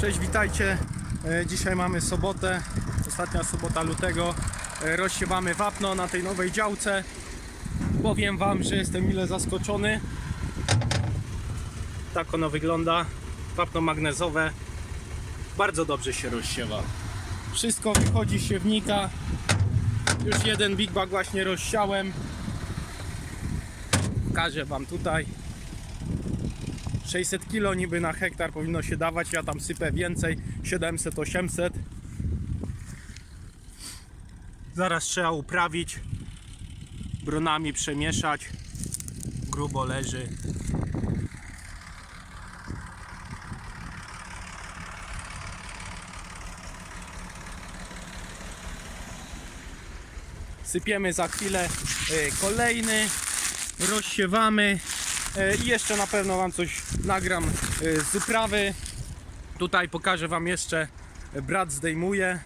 Cześć, witajcie. E, Dzisiaj mamy sobotę, ostatnia sobota lutego. E, Rozsiewamy wapno na tej nowej działce. Powiem Wam, że jestem mile zaskoczony. Tak ono wygląda. Wapno magnezowe. Bardzo dobrze się rozsiewa. Wszystko wychodzi z siewnika. Już jeden big bag właśnie rozsiałem. Pokażę Wam tutaj. 600 kg niby na hektar powinno się dawać, ja tam sypę więcej, 700-800. Zaraz trzeba uprawić, bronami przemieszać, grubo leży. Sypiemy za chwilę e, kolejny, rozsiewamy i jeszcze na pewno Wam coś nagram e, z uprawy. Tutaj pokażę Wam jeszcze, e, brat zdejmuje.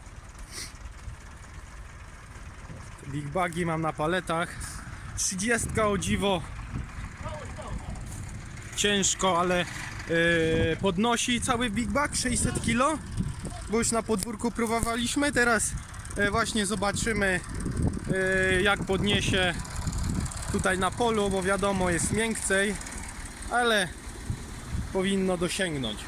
Big bagi mam na paletach. 30 o dziwo. Ciężko, ale e, podnosi cały big bag 600 kg. Bo już na podwórku próbowaliśmy. Teraz e, właśnie zobaczymy e, jak podniesie tutaj na polu, bo wiadomo jest miękcej, ale powinno dosięgnąć.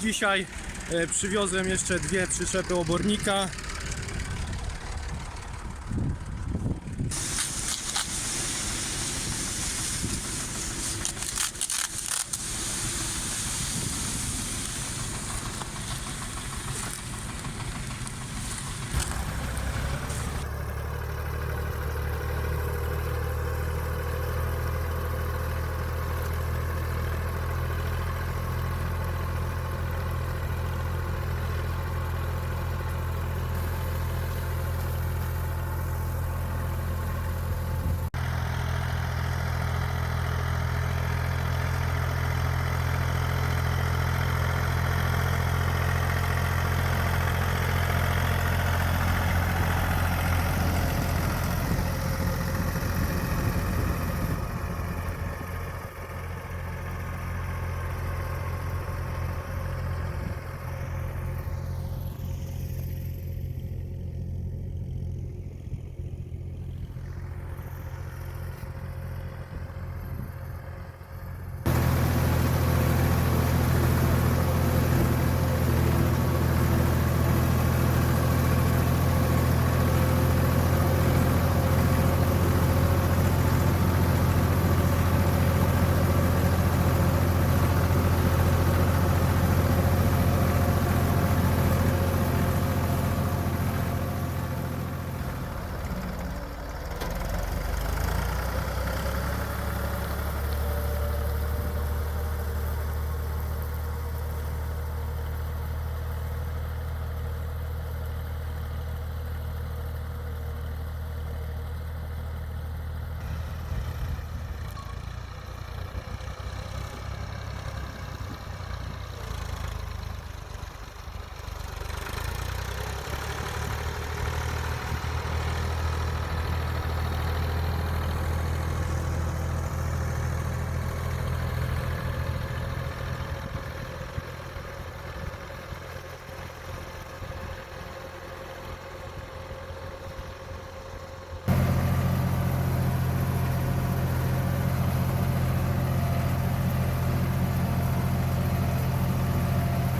Dzisiaj e, przywiozłem jeszcze dwie przyczepy obornika.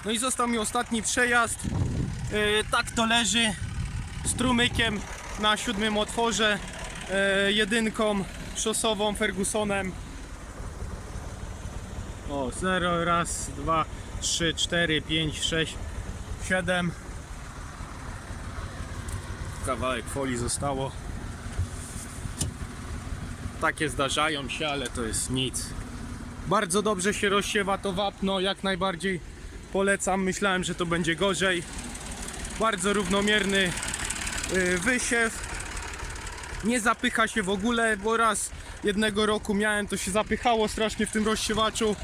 No i został mi ostatni przejazd. E, tak to leży strumykiem na siódmym otworze. E, jedynką szosową Fergusonem. O, 0, raz, dwa, trzy, cztery, pięć, sześć, siedem. Kawałek folii zostało. Takie zdarzają się, ale to jest nic. Bardzo dobrze się rozsiewa to wapno, jak najbardziej polecam. Myślałem, że to będzie gorzej. Bardzo równomierny y, wysiew. Nie zapycha się w ogóle, bo raz jednego roku miałem, to się zapychało strasznie w tym rozsiewaczu.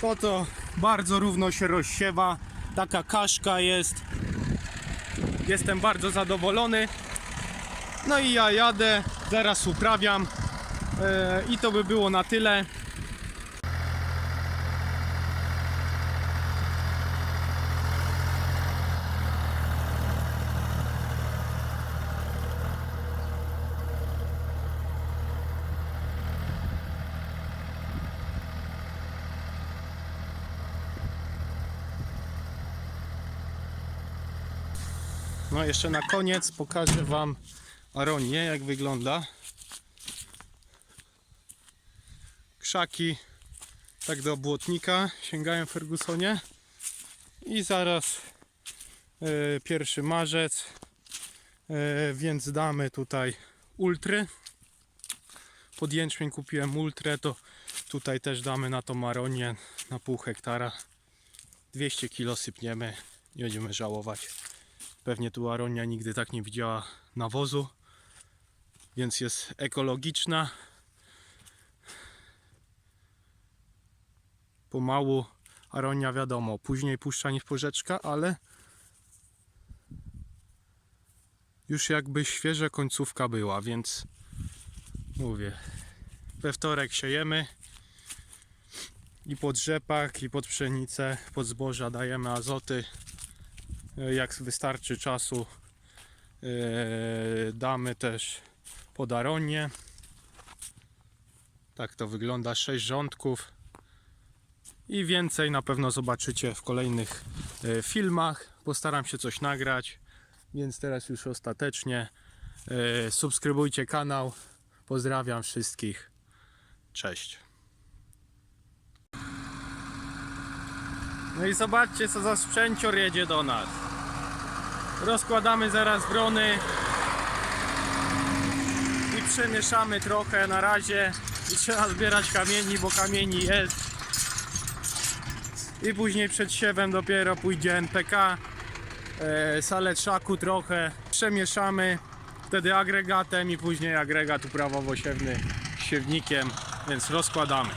To to bardzo równo się rozsiewa. Taka kaszka jest. Jestem bardzo zadowolony. No i ja jadę, zaraz uprawiam. E, I to by było na tyle. No jeszcze na koniec pokażę Wam aronię, jak wygląda. Krzaki tak do błotnika sięgają w Fergusonie. I zaraz e, 1 marzec, e, więc damy tutaj ultry. Pod jęczmień kupiłem ultrę, to tutaj też damy na to maronię na pół hektara. 200 kg sypniemy, nie będziemy żałować. Pewnie tu aronia nigdy tak nie widziała nawozu, więc jest ekologiczna. Pomału aronia wiadomo, później puszcza niż porzeczka, ale już jakby świeża końcówka była, więc mówię, we wtorek siejemy i pod rzepak, i pod pszenicę, pod zboża dajemy azoty. Jak wystarczy czasu, e, damy też pod. Tak to wygląda, 6 rządków. I więcej na pewno zobaczycie w kolejnych e, filmach. Postaram się coś nagrać, więc teraz już ostatecznie e, subskrybujcie kanał. Pozdrawiam wszystkich. Cześć. No i zobaczcie co za sprzęcior jedzie do nas. Rozkładamy zaraz brony i przemieszamy trochę na razie. I trzeba zbierać kamieni, bo kamieni jest. I później przed siewem dopiero pójdzie NPK e, salę trzaku trochę przemieszamy wtedy agregatem i później agregat uprawowo-siewny siewnikiem więc rozkładamy